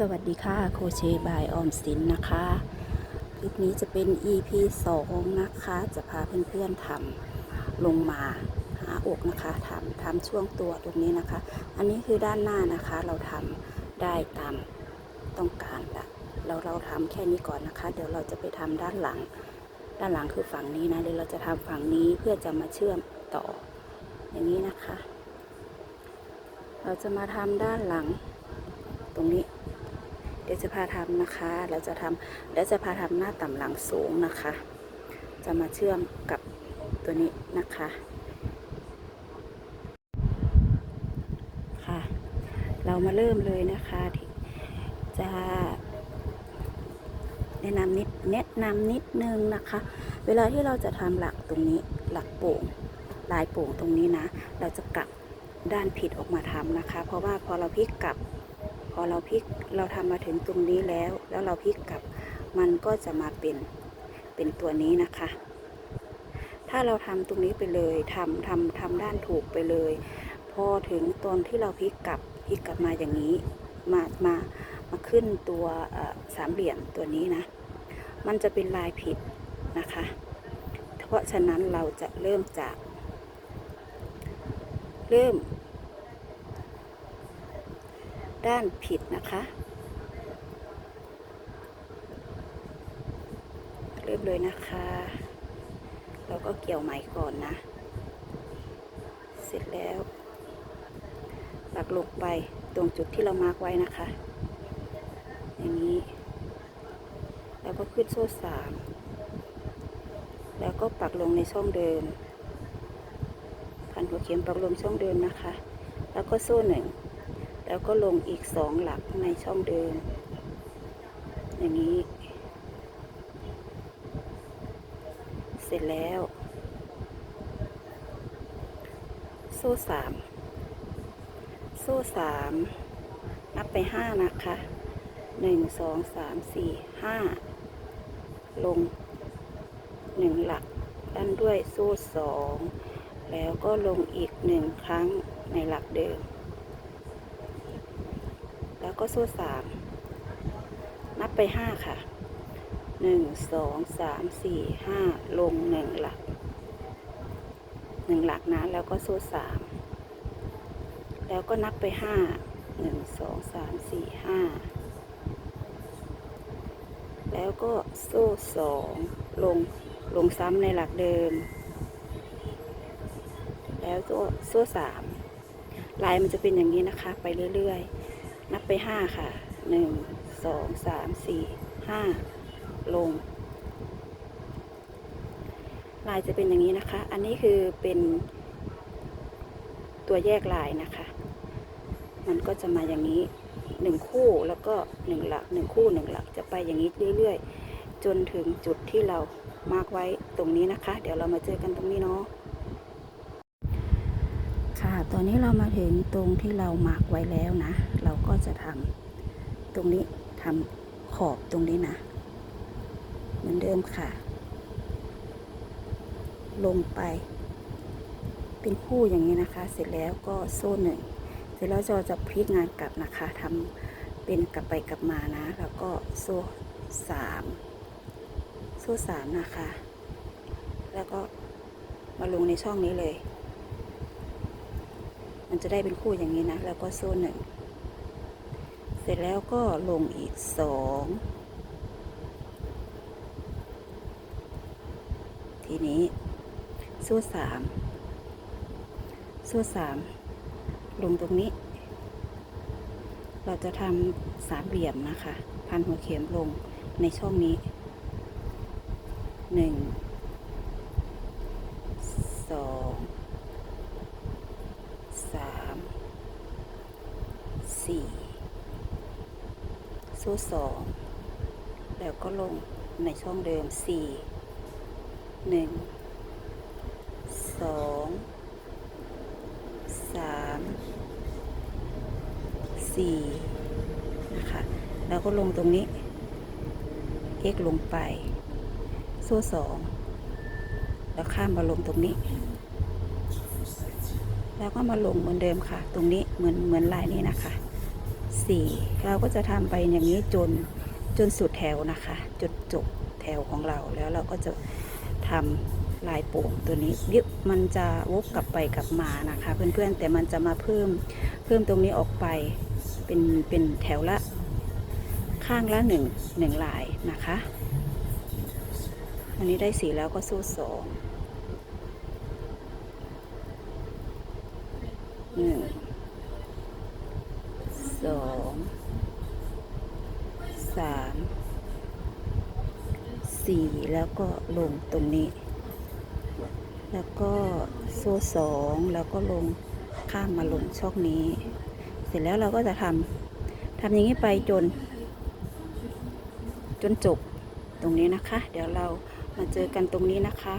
สวัสดีค่ะ โคเชบายออมสินนะคะ คลิปนี้จะเป็น EP 2 นะคะ จะพาเพื่อนๆทำลงมาหาอกนะคะทำทำช่วงตัวตรงนี้นะคะ อันนี้คือด้านหน้านะคะ เราทำได้ตามต้องการละเราเราทำแค่นี้ก่อนนะคะ เดี๋ยวเราจะไปทำด้านหลัง ด้านหลังคือฝั่งนี้นะเดี๋ยวเราจะทำฝั่งนี้เพื่อจะมาเชื่อมต่อ อย่างนี้นะคะ เราจะมาทำด้านหลังตรงนี้ เดี๋ยวจะพาทำนะคะ เราจะทำเดี๋ยวจะพาทำหน้าต่ำหลังสูงนะคะ จะมาเชื่อมกับตัวนี้นะคะ ค่ะ เรามาเริ่มเลยนะคะที่จะแนะนำนิดแนะนำนิดนึงนะคะ เวลาที่เราจะทำหลักตรงนี้หลักโป่งลายโป่งตรงนี้นะ เราจะกลับด้านผิดออกมาทำนะคะ เพราะว่าพอเราพลิกกลับ พอเราพลิกเราทำมาถึงตรงนี้แล้ว แล้วเราพลิกกลับมันก็จะมาเป็นเป็นตัวนี้นะคะ ถ้าเราทำตรงนี้ไปเลยทำทำทำด้านถูกไปเลย พอถึงตอนที่เราพลิกกลับพลิกกลับมาอย่างนี้มามามาขึ้นตัวสามเหลี่ยมตัวนี้นะ มันจะเป็นลายผิดนะคะ เพราะฉะนั้นเราจะเริ่มจาก เริ่ม ด้านผิดนะคะ เริ่มเลยนะคะ เราก็เกี่ยวไหมก่อนนะ เสร็จแล้วปักลงไปตรงจุดที่เรามาร์กไว้นะคะ อย่างนี้ แล้วก็ขึ้นโซ่สามแล้วก็ปักลงในช่องเดิมพันหัวเข็มปักลงช่องเดิมนะคะ แล้วก็โซ่หนึ่ง แล้วก็ลงอีกสองหลักในช่องเดิม อย่างนี้ เสร็จแล้ว โซ่สามโซ่สามนับไปห้านะคะหนึ่งสองสามสี่ห้าลงหนึ่งหลักด้านด้วยโซ่สองแล้วก็ลงอีกหนึ่งครั้งในหลักเดิม แล้วก็โซ่สามนับไปห้าค่ะหนึ่งสองสามสี่ห้าลงหนึ่งหลักหนึ่งหลักนะแล้วก็โซ่สามแล้วก็นับไปห้าหนึ่งสองสามสี่ห้าแล้วก็โซ่สองลงลงซ้ำในหลักเดิม แล้วโซ่โซ่สามลายมันจะเป็นอย่างนี้นะคะ ไปเรื่อย ๆ นับไปห้าค่ะหนึ่งสองสามสี่ห้าลง ลายจะเป็นอย่างนี้นะคะ อันนี้คือเป็นตัวแยกลายนะคะ มันก็จะมาอย่างนี้หนึ่งคู่แล้วก็หนึ่งหลักหนึ่งคู่หนึ่งหลักจะไปอย่างนี้เรื่อย ๆ จนถึงจุดที่เรามาร์กไว้ตรงนี้นะคะ เดี๋ยวเรามาเจอกันตรงนี้เนาะค่ะ ตอนนี้เรามาถึงตรงที่เรามาร์กไว้แล้วนะ เราก็จะทำตรงนี้ทำขอบตรงนี้นะ เหมือนเดิมค่ะ ลงไป เป็นคู่อย่างนี้นะคะ เสร็จแล้วก็โซ่หนึ่ง เสร็จแล้วเราจะพลิกงานกลับนะคะทำเป็นกลับไปกลับมานะ แล้วก็โซ่สามโซ่สามนะคะ แล้วก็มาลงในช่องนี้เลย มันจะได้เป็นคู่อย่างนี้นะ แล้วก็โซ่หนึ่ง เสร็จแล้วก็ลงอีกสองทีนี้โซ่สามโซ่สามลงตรงนี้ เราจะทำสามเหลี่ยมนะคะ พันหัวเข็มลงในช่องนี้หนึ่งสอง สาม สี่โซ่สองแล้วก็ลงในช่องเดิมสี่หนึ่งสองสามสี่นะคะแล้วก็ลงตรงนี้ x ลงไปโซ่สองแล้วข้ามมาลงตรงนี้ แล้วก็มาลงเหมือนเดิมค่ะ ตรงนี้เหมือนเหมือนลายนี้นะคะ สี่เราก็จะทำไปอย่างนี้จนจนสุดแถวนะคะ จุดจบแถวของเราแล้วเราก็จะทำลายโป่งตัวนี้ยึบมันจะวกกลับไปกลับมานะคะ เพื่อนๆแต่มันจะมาเพิ่มเพิ่มตรงนี้ออกไปเป็นเป็นแถวละข้างละหนึ่งหนึ่งลายนะคะ อันนี้ได้สีแล้วก็สู้สองหนึ่ง สองสามสี่แล้วก็ลงตรงนี้ แล้วก็โซ่สองแล้วก็ลงข้ามมาลงช่องนี้ เสร็จแล้วเราก็จะทำทำอย่างนี้ไปจน จนจบตรงนี้นะคะ เดี๋ยวเรามาเจอกันตรงนี้นะคะ